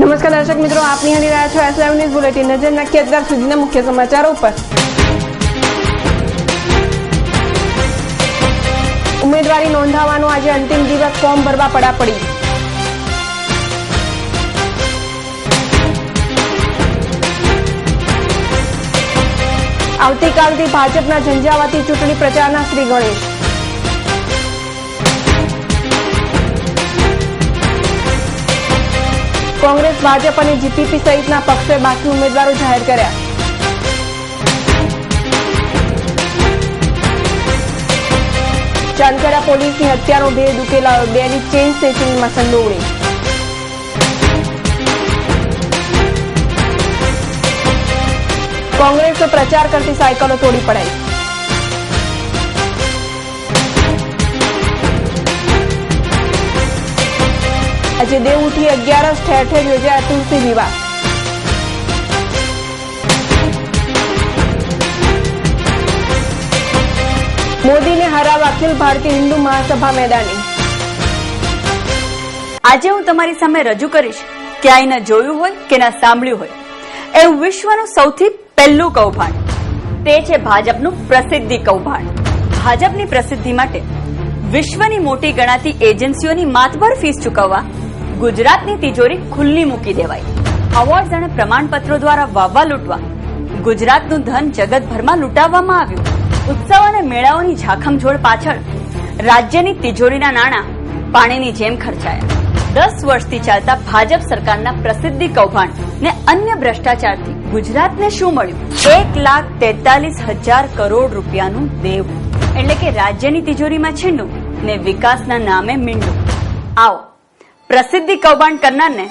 દર્શક મિત્રો, આપ નિહાળી રહ્યા છો એસ ન્યૂઝ બુલેટિન નજર નાખીએ અત્યાર સુધીના મુખ્ય સમાચારો ઉપર. ઉમેદવારી નોંધાવવાનો આજે અંતિમ દિવસ ફોર્મ ભરવા પડા પડી આવતીકાલથી ભાજપના ઝંઝાવાતી ચૂંટણી પ્રચારના શ્રી ગણેશ. કોંગ્રેસ, ભાજપ અને જીપીપી સહિતના પક્ષોએ બાકી ઉમેદવારો જાહેર કર્યા. ચાંદખેડા પોલીસની હત્યાનો ભેદ ઉકેલાયો. બેની ચેઇન સ્નેચિંગમાં સંડોવણી. કોંગ્રેસે પ્રચાર કરતી સાયકલો તોડી પડાઈ. આજે દેવ ઉઠી અગિયારસ ઠેર ઠેર યોજાયા તુલસી વિવાહ મોદીને હરાવવા અખિલ ભારતીય હિન્દુ મહાસભા મેદાની. આજે હું તમારી સામે રજૂ કરીશ ક્યાંય ન જોયું હોય કે ના સાંભળ્યું હોય. એવું વિશ્વનું સૌથી પહેલું કૌભાંડ. તે છે ભાજપનું પ્રસિદ્ધિ કૌભાંડ. ભાજપની પ્રસિદ્ધિ માટે વિશ્વની મોટી ગણાતી એજન્સીઓની માતબર ફીસ ચૂકવવા ગુજરાતની તિજોરી ખુલ્લી મૂકી દેવાઈ. અવોર્ડ અને પ્રમાણપત્રો દ્વારા વાવવા લૂંટવા ગુજરાતનું ધન જગતભરમાં લૂંટાવવામાં આવ્યું. ઉત્સવ અને મેળાઓની ઝાખમઝોડ પાછળ રાજ્યની તિજોરીના નાણાં પાણીની જેમ ખર્ચાયા. દસ વર્ષથી ચાલતા ભાજપ સરકારના પ્રસિદ્ધિ કૌભાંડ ને અન્ય ભ્રષ્ટાચારથી ગુજરાતને શું મળ્યું? એક લાખ તેતાલીસ હજાર કરોડ રૂપિયાનું દેવું. એટલે કે રાજ્યની તિજોરીમાં છીંડું ને વિકાસના નામે મીંડું. આવો. પ્રસિદ્ધિ કૌભાંડ કરનારને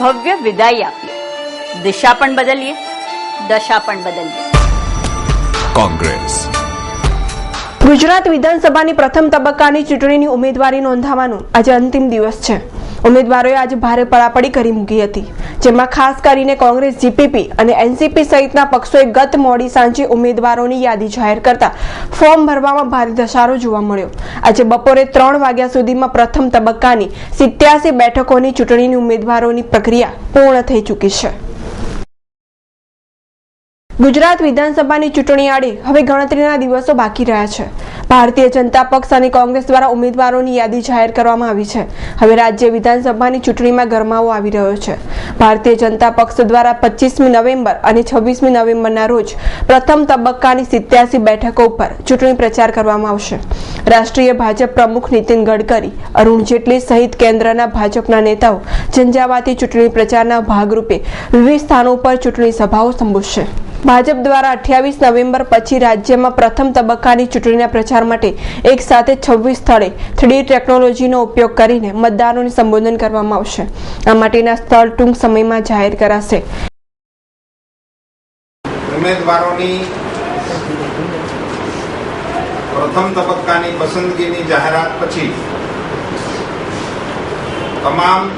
ભવ્ય વિદાય આપીએ. દિશા પણ બદલીએ દશા પણ બદલીએ. કોંગ્રેસ. ગુજરાત વિધાનસભાની પ્રથમ તબક્કાની ચૂંટણીની ઉમેદવારી નોંધાવવાનું આજે અંતિમ દિવસ છે. ઉમેદવારોએ આજે ભારે પડાપડી કરી મૂકી હતી, જેમાં ખાસ કરીને કોંગ્રેસ, જીપીપી અને એનસીપી સહિતના પક્ષોએ ગત મોડી સાંજે ઉમેદવારોની યાદી જાહેર કરતા ફોર્મ ભરવામાં ભારે ધસારો જોવા મળ્યો. આજે બપોરે ત્રણ વાગ્યા સુધીમાં પ્રથમ તબક્કાની સિત્યાસી બેઠકોની ચૂંટણીની ઉમેદવારોની પ્રક્રિયા પૂર્ણ થઈ ચૂકી છે. ગુજરાત વિધાનસભાની ચૂંટણી આડે હવે ગણતરીના દિવસો બાકી રહ્યા છે. ભારતીય જનતા પક્ષ અને કોંગ્રેસ દ્વારા ઉમેદવારોની યાદી જાહેર કરવામાં આવી છે. હવે રાજ્ય વિધાનસભાની ચૂંટણીમાં ગરમાવો આવી રહ્યો છે. ભારતીય જનતા પક્ષ દ્વારા પચીસમી નવેમ્બર અને છવ્વીસમી નવેમ્બરના રોજ પ્રથમ તબક્કાની સિત્યાસી બેઠકો ઉપર ચૂંટણી પ્રચાર કરવામાં આવશે. રાષ્ટ્રીય ભાજપ પ્રમુખ નીતિન ગડકરી, અરુણ જેટલી સહિત કેન્દ્રના ભાજપના નેતાઓ ઝંઝાવાતી ચૂંટણી પ્રચારના ભાગરૂપે વિવિધ સ્થાનો પર ચૂંટણી સભાઓ સંબોધશે. ભાજપ દ્વારા અઠ્યાવીસ નવેમ્બર પછી રાજ્યમાં પ્રથમ તબક્કાની ચૂંટણીના પ્રચાર માટે એક સાથે છવ્વીસ સ્થળે થ્રી ટેકનોલોજીનો ઉપયોગ કરીને મતદારોને સંબોધન કરવામાં આવશે. આ માટેના સ્થળ ટૂંક સમયમાં જાહેર કરાશે. ઉમેદવારોની પ્રથમ તબક્કાની પસંદગીની જાહેરાત પછી તમામ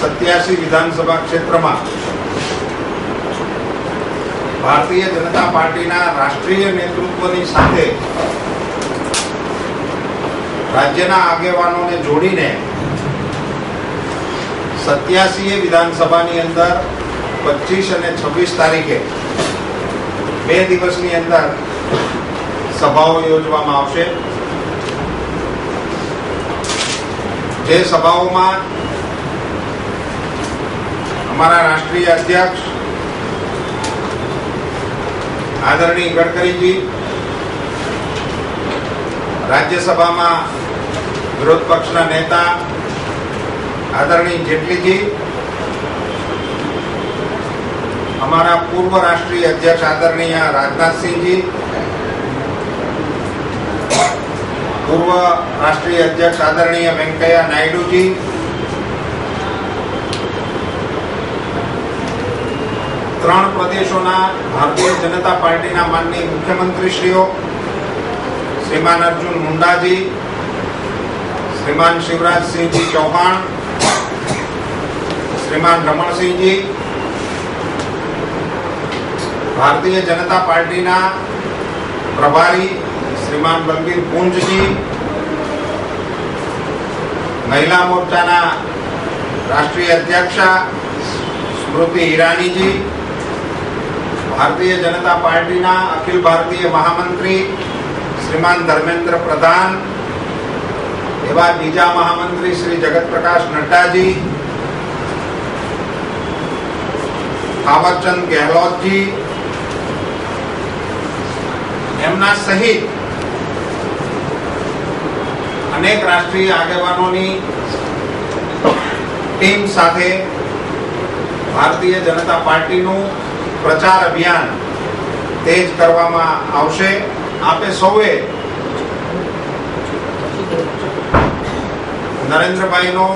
સત્યાસી વિધાનસભા ક્ષેત્રમાં ભારતીય જનતા પાર્ટીના રાષ્ટ્રીય નેતૃત્વની સાથે રાજ્યના આગેવાનોને જોડીને સત્યાસી વિધાનસભાની અંદર પચીસ અને છવ્વીસ તારીખે બે દિવસની અંદર સભાઓ યોજવામાં આવશે. જે સભાઓમાં અમારા રાષ્ટ્રીય અધ્યક્ષ આદરણીય ગડકરીજી રાજ્યસભામાં વિરોધ પક્ષના નેતા આદરણીય જેટલીજી અમારા પૂર્વ રાષ્ટ્રીય અધ્યક્ષ આદરણીય રાજનાથસિંહજી પૂર્વ રાષ્ટ્રીય અધ્યક્ષ આદરણીય વેંકૈયા નાયડુજી ત્રણ પ્રદેશોના ભારતીય જનતા પાર્ટીના માનનીય મુખ્યમંત્રીશ્રીઓ, શ્રીમાન અર્જુન મુંડાજી, શ્રીમાન શિવરાજસિંહજી ચૌહાણ, શ્રીમાન રમણસિંહજી, ભારતીય જનતા પાર્ટીના પ્રભારી શ્રીમાન બલબીર પુંજજી, મહિલા મોરચાના રાષ્ટ્રીય અધ્યક્ષા સ્મૃતિ ઈરાનીજી ભારતીય જનતા પાર્ટીના અખિલ ભારતીય મહામંત્રી શ્રીમાન ધર્મેન્દ્ર પ્રધાન, એવા બીજા મહામંત્રી શ્રી જગત પ્રકાશ નડ્ડાજી, થાવરચંદ ગેહલોતજી, એમના સહિત અનેક રાષ્ટ્રીય આગેવાનોની ટીમ સાથે ભારતીય જનતા પાર્ટીનું પ્રચાર અભિયાન તેજ કરવામાં આવશે. આપે સૌએ નરેન્દ્રભાઈનો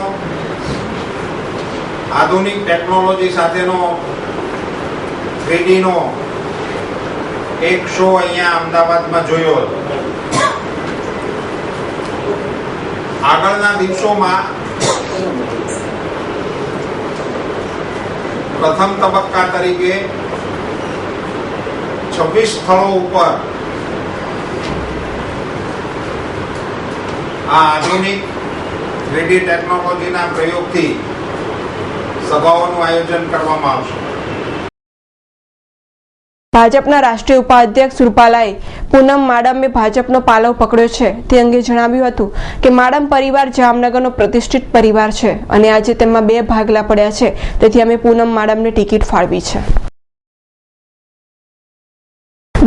આધુનિક ટેકનોલોજી સાથેનો થ્રીડીનો એક શો અહીંયા અમદાવાદમાં જોયો હતો. આગળના દિવસોમાં પ્રથમ તબક્કા તરીકે છવ્વીસ સ્થળો ઉપર. આ આધુનિક ટેકનોલોજીના પ્રયોગથી સભાઓનું આયોજન કરવામાં આવશે. ભાજપના રાષ્ટ્રીય ઉપાધ્યક્ષ રૂપાલાએ પૂનમ માડમે ભાજપનો પાલવ પકડ્યો છે. તે અંગે જણાવ્યું હતું કે માડમ પરિવાર જામનગરનો પ્રતિષ્ઠિત પરિવાર છે અને આજે તેમાં બે ભાગલા પડ્યા છે. તેથી અમે પૂનમ માડમને ટિકિટ ફાળવી છે.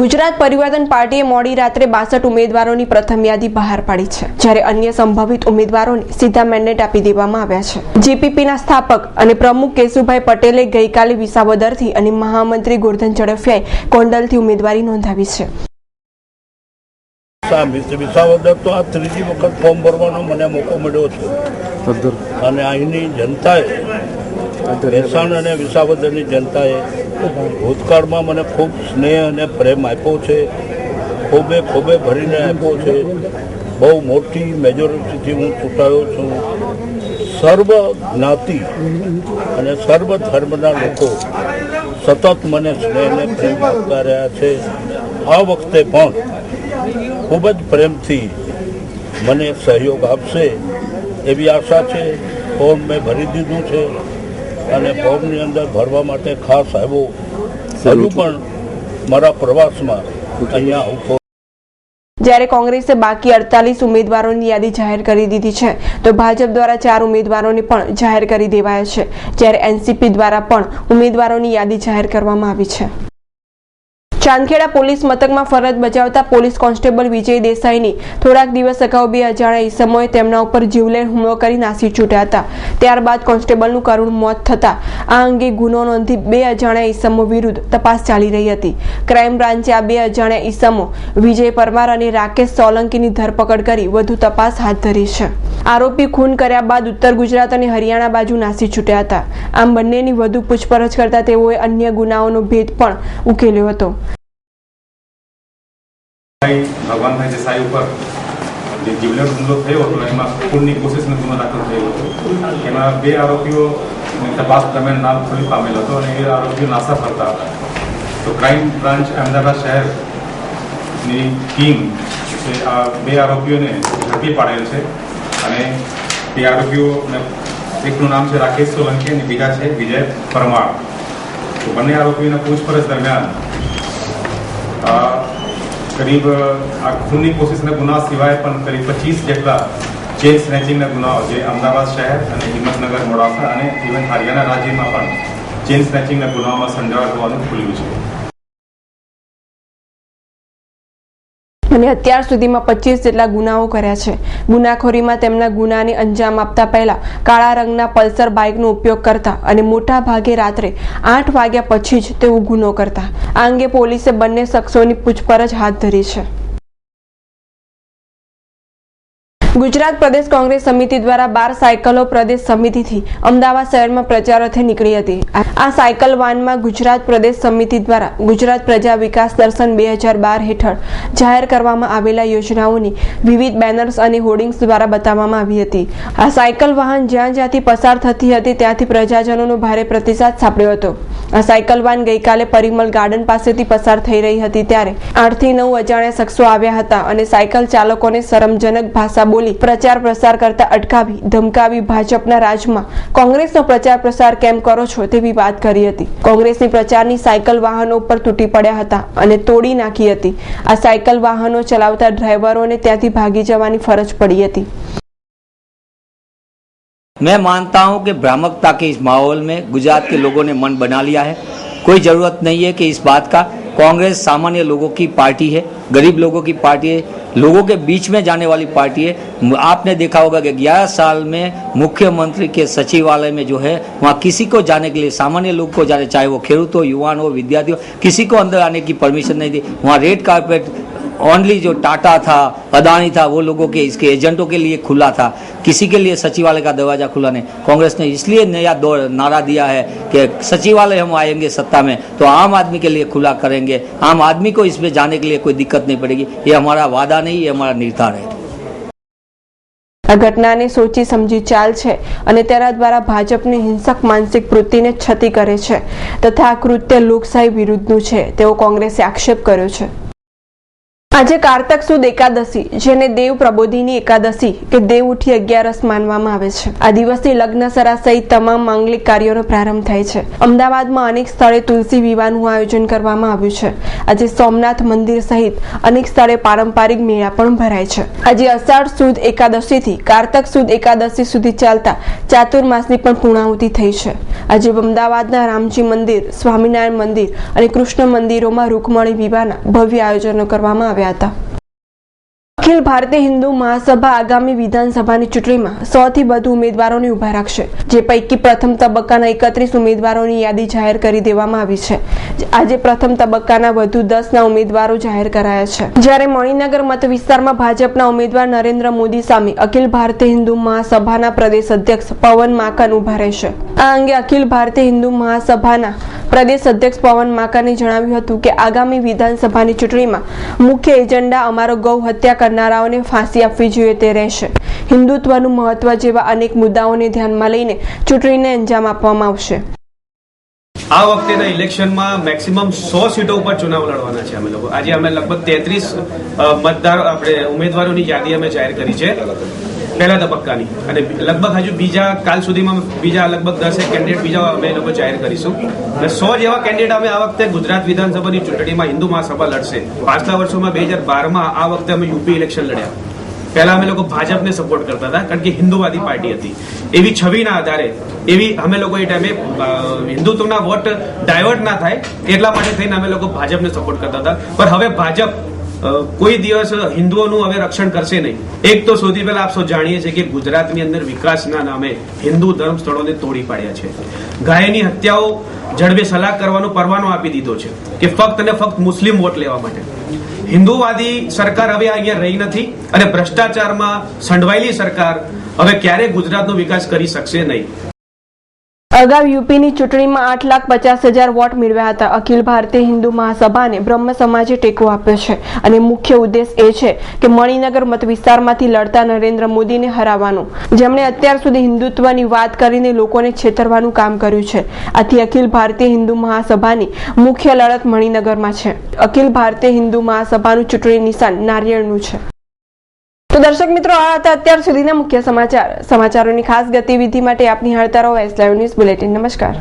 ગુજરાત પરિવર્તન પાર્ટીએ મોડી રાત્રે બાસઠ ઉમેદવારોની પ્રથમ યાદી બહાર પાડી છે જ્યારે અન્ય સંભવિત ઉમેદવારોને સીધા મેન્ડેટ આપી દેવામાં આવ્યા છે. જીપીપીના સ્થાપક અને પ્રમુખ કેશુભાઈ પટેલે ગઈકાલે વિસાવદરથી અને મહામંત્રી ગોરધન ઝડફિયાએ કોંડલથી ઉમેદવારી નોંધાવી છે. વિસાવદર તો આ ત્રીજી વખત ફોર્મ ભરવાનો મને મોકો મળ્યો છે અને અહીંની જનતાએ મહેસાણ અને વિસાવદરની જનતાએ ભૂતકાળમાં મને ખૂબ સ્નેહ અને પ્રેમ આપ્યો છે. ખૂબે ખૂબે ભરીને આપ્યો છે. બહુ મોટી મેજોરિટીથી હું ચૂંટાયો છું. સર્વ જ્ઞાતિ અને સર્વ ધર્મના લોકો સતત મને સ્નેહને પ્રેમ આપતા રહ્યા છે. આ વખતે પણ ખૂબ જ પ્રેમથી મને સહયોગ આપશે એવી આશા છે. ફોર્મ મેં ભરી દીધું છે. અને ફોર્મની અંદર ભરવા માટે ખાસ આવ્યો. હજુ પણ મારા પ્રવાસમાં અહીંયા આવું જ્યારે કોંગ્રેસે બાકી અડતાલીસ ઉમેદવારોની યાદી જાહેર કરી દીધી છે તો ભાજપ દ્વારા ચાર ઉમેદવારોને પણ જાહેર કરી દેવાયા છે. જ્યારે એનસીપી દ્વારા પણ ઉમેદવારોની યાદી જાહેર કરવામાં આવી છે. ચાંદખેડા પોલીસ મથકમાં ફરજ બજાવતા પોલીસ કોન્સ્ટેબલ વિજય દેસાઈની થોડાક દિવસ અગાઉ બે અજાણ્યા ઈસમોએ તેમના ઉપર જીવલેણ હુમલો કરી નાસી છૂટ્યા હતા. ત્યારબાદ કોન્સ્ટેબલનું કરુણ મોત થતા આ અંગે ગુનો નોંધી બે અજાણ્યા ઈસમો વિરુદ્ધ તપાસ ચાલી રહી હતી. ક્રાઇમ બ્રાન્ચે આ બે અજાણ્યા ઈસમો વિજય પરમાર અને રાકેશ સોલંકીની ધરપકડ કરી વધુ તપાસ હાથ ધરી છે. આરોપી ખૂન કર્યા બાદ ઉત્તર ગુજરાત અને હરિયાણા બાજુ નાસી છૂટ્યા હતા. આમ બંનેની વધુ પૂછપરછ કરતા તેઓએ અન્ય ગુનાઓનો ભેદ પણ ઉકેલ્યો હતો. ભગવાનભાઈ દેસાઈ ઉપર જે જીવલેણ હુમલો થયો હતો, એમાં ખૂનની કોશિશનો ગુનો દાખલ થયો હતો. એમાં બે આરોપીઓ તપાસ દરમિયાન નામ ખોલી પામેલ હતો અને એ આરોપીઓ નાસા ફરતા હતા. તો ક્રાઇમ બ્રાન્ચ અમદાવાદ શહેરની ટીમ છે આ બે આરોપીઓને ઝડપી પાડેલ છે અને તે આરોપીઓ એકનું નામ છે રાકેશ સોલંકી અને બીજા છે વિજય પરમાર. તો બંને આરોપીઓના પૂછપરછ દરમિયાન કરીબ આ ખૂનની કોશિશના ગુના સિવાય પણ કરીબ પચીસ જેટલા ચેન સ્નેચિંગના ગુનાઓ જે અમદાવાદ શહેર અને હિંમતનગર મોડાસા અને ઇવન હરિયાણા રાજ્યમાં પણ ચેન સ્નેચિંગના ગુનાઓમાં સંડોવાયેલ હોવાનું ખુલ્યું છે. અને અત્યાર સુધીમાં પચીસ જેટલા ગુનાઓ કર્યા છે. ગુનાખોરીમાં તેમના ગુનાને અંજામ આપતા પહેલા કાળા રંગના પલ્સર બાઇકનો ઉપયોગ કરતા અને મોટા ભાગે રાત્રે આઠ વાગ્યા પછી જ તેઓ ગુનો કરતા. આ અંગે પોલીસે બંને શખ્સોની પૂછપરછ હાથ ધરી છે. ગુજરાત પ્રદેશ કોંગ્રેસ સમિતિ દ્વારા બાર સાયકલો પ્રદેશ સમિતિથી અમદાવાદ શહેરમાં પ્રચાર અર્થે નીકળી હતી. આ સાયકલ વાનમાં ગુજરાત પ્રદેશ સમિતિ દ્વારા ગુજરાત પ્રજા વિકાસ દર્શન બે હજાર બાર હેઠળ જાહેર કરવામાં આવેલા યોજનાઓની વિવિધ બેનર્સ અને હોર્ડિંગ્સ દ્વારા બતાવવામાં આવી હતી. આ સાયકલ વાહન જ્યાં જ્યાંથી પસાર થતી હતી ત્યાંથી પ્રજાજનોનો ભારે પ્રતિસાદ સાંપડ્યો હતો. આ સાયકલ વાન ગઈકાલે પરિમલ ગાર્ડન પાસેથી પસાર થઈ રહી હતી ત્યારે આઠથી નવ અજાણ્યા શખ્સો આવ્યા હતા અને સાયકલ ચાલકોને શરમજનક ભાષા બોલી બોલી પ્રચાર પ્રસાર કરતા અટકાવી ધમકાવી ભાજપના રાજમાં કોંગ્રેસનો પ્રચાર પ્રસાર કેમ કરો છો તેવી વાત કરી હતી કોંગ્રેસની પ્રચારની સાયકલ વાહનો ઉપર તૂટી પડ્યા હતા અને તોડી નાખી હતી આ સાયકલ વાહનો ચલાવતા ડ્રાઈવરોને ત્યાંથી ભાગી જવાની ફરજ પડી હતી मैं मानता हूं कि भ्रामकता के इस माहौल में गुजरात के लोगों ने मन बना लिया है कोई ज़रूरत नहीं है कि इस बात का कांग्रेस सामान्य लोगों की पार्टी है गरीब लोगों की पार्टी है लोगों के बीच में जाने वाली पार्टी है आपने देखा होगा कि ग्यारह साल में मुख्यमंत्री के सचिवालय में जो है वहाँ किसी को जाने के लिए सामान्य लोग को जाने चाहे वो खेडूत हो युवान हो विद्यार्थी हो किसी को अंदर आने की परमिशन नहीं दी वहाँ रेड कारपेट ओनली जो टाटा था अदानी था वो लोगों के इसके एजेंटों के लिए खुला था किसी के लिए सचिवालय का दरवाजा खुला नहीं कांग्रेस ने इसलिए नया दौर नारा दिया है कि सचिवालय हम आएंगे सत्ता में तो आम आदमी के लिए खुला करेंगे आम आदमी को इसमें जाने के लिए कोई दिक्कत नहीं पड़ेगी ये हमारा वादा नहीं ये हमारा निर्धार है આ ઘટનાને સોચી સમજી ચાલ છે અને તેના દ્વારા ભાજપની હિંસક માનસિક વૃત્તિને છતી કરે છે તથા આ કૃત્ય લોકશાહી વિરુદ્ધનું છે તેવો કોંગ્રેસે આક્ષેપ કર્યો છે આજે કારતક સુદ એકાદશી, જેને દેવ પ્રબોધિની એકાદશી કે દેવ ઉઠી અગિયારસ માનવામાં આવે છે. આ દિવસથી લગ્નસરા સહિત તમામ માંગલિક કાર્યોનો પ્રારંભ થાય છે. અમદાવાદમાં અનેક સ્થળે તુલસી વિવાહનું આયોજન કરવામાં આવ્યું છે. આજે સોમનાથ મંદિર સહિત અનેક સ્થળે પારંપરિક મેળા પણ ભરાય છે. આજે અષાઢ સુદ એકાદશીથી કારતક સુદ એકાદશી સુધી ચાલતા ચાતુર્માસની પણ પૂર્ણાહુતિ થઈ છે. આજે અમદાવાદના રામજી મંદિર, સ્વામિનારાયણ મંદિર અને કૃષ્ણ મંદિરોમાં રૂકમણી વિવાહના ભવ્ય આયોજનો કરવામાં આવ્યા હતા. અખિલ ભારતીય હિન્દુ મહાસભા આગામી વિધાનસભાની ચૂંટણીમાં સો વધુ ઉમેદવારોને ઊભા રાખશે, જે પૈકી પ્રથમ તબક્કાના એકત્રીસ ઉમેદવારોની યાદી જાહેર કરી દેવામાં આવી છે. આજે પ્રથમ તબક્કાના વધુ દસના ઉમેદવારો જાહેર કરાયા છે. જ્યારે મણિનગર મત વિસ્તારમાં ભાજપના ઉમેદવાર નરેન્દ્ર મોદી સામે અખિલ ભારતીય હિન્દુ મહાસભાના પ્રદેશ અધ્યક્ષ પવન માકન ઊભા રહેશે. આ અંગે અખિલ ભારતીય હિન્દુ મહાસભાના પ્રદેશ અધ્યક્ષ પવન માકાને જણાવ્યું હતું કે આગામી વિધાનસભાની ચૂંટણીમાં મુખ્ય એજન્ડા અમારો ગૌ હત્યા કરનારાઓને ફાંસી આપવી જોઈએ તે રહેશે. હિન્દુત્વનું મહત્વ જેવા અનેક મુદ્દાઓને ધ્યાનમાં લઈને ચૂંટણીને અંજામ આપવામાં આવશે. આ વખતેના ઇલેક્શનમાં મેક્સિમમ સો સીટો ઉપર ચુનાવ લડવાના છે અમે લોકો. આજે અમે લગભગ તેત્રીસ મતદાર આપણે ઉમેદવારોની યાદી અમે જાહેર કરી છે પહેલા તબક્કાની. અને લગભગ હજુ બીજા કાલ સુધીમાં બીજા લગભગ દસેક કેન્ડિડેટ બીજા અમે લોકો જાહેર કરીશું. અને સો જેવા કેન્ડિડેટ અમે આ વખતે ગુજરાત વિધાનસભાની ચૂંટણીમાં હિન્દુ મહાસભા લડશે. પાછલા વર્ષોમાં બે હજાર બારમાં આ વખતે અમે યુપી ઇલેક્શન લડ્યા. પહેલા અમે લોકો ભાજપને સપોર્ટ કરતા હતા, કારણ કે હિન્દુવાદી પાર્ટી હતી. એવી છબીના આધારે, એવી અમે લોકો એ ટાઈમે હિન્દુત્વના વોટ ડાયવર્ટ ના થાય એટલા માટે થઈને અમે લોકો ભાજપને સપોર્ટ કરતા હતા. પણ હવે ભાજપ કોઈ દિવસ હિન્દુઓનું હવે રક્ષણ કરશે નહીં. એક તો સૌથી પહેલા આપ સૌ જાણીએ છીએ કે ગુજરાતની અંદર વિકાસના નામે હિન્દુ ધર્મ સ્થળોને તોડી પાડ્યા છે. ગાયની હત્યાઓ જડબે સલાહ કરવાનો પરવાનો આપી દીધો છે કે ફક્ત અને ફક્ત મુસ્લિમ વોટ લેવા માટે. હિન્દુવાદી સરકાર હવે અહીંયા રહી નથી અને ભ્રષ્ટાચારમાં સંડવાયેલી સરકાર હવે ક્યારેય ગુજરાતનો વિકાસ કરી શકશે નહીં. અગાઉ યુપીની ચૂંટણીમાં આઠ લાખ પચાસ હજાર વોટ મેળવ્યા હતા. અખિલ ભારતીય હિન્દુ મહાસભાને બ્રહ્મ સમાજે ટેકો આપ્યો છે. અને મુખ્ય ઉદ્દેશ એ છે કે મણિનગર મત વિસ્તારમાંથી લડતા નરેન્દ્ર મોદીને હરાવવાનું. જેમણે અત્યાર સુધી હિન્દુત્વની વાત કરીને લોકોને છેતરવાનું કામ કર્યું છે. આથી અખિલ ભારતીય હિન્દુ મહાસભાની મુખ્ય લડત મણિનગરમાં છે. અખિલ ભારતીય હિન્દુ મહાસભાનું ચૂંટણી નિશાન નારિયેળનું છે. તો દર્શક મિત્રો, આ હતા અત્યાર સુધીના મુખ્ય સમાચાર, સમાચારોની ખાસ ગતિવિધિ માટે આપની નિહાળતા રહો એસ લાઈવ ન્યૂઝ બુલેટિન નમસ્કાર.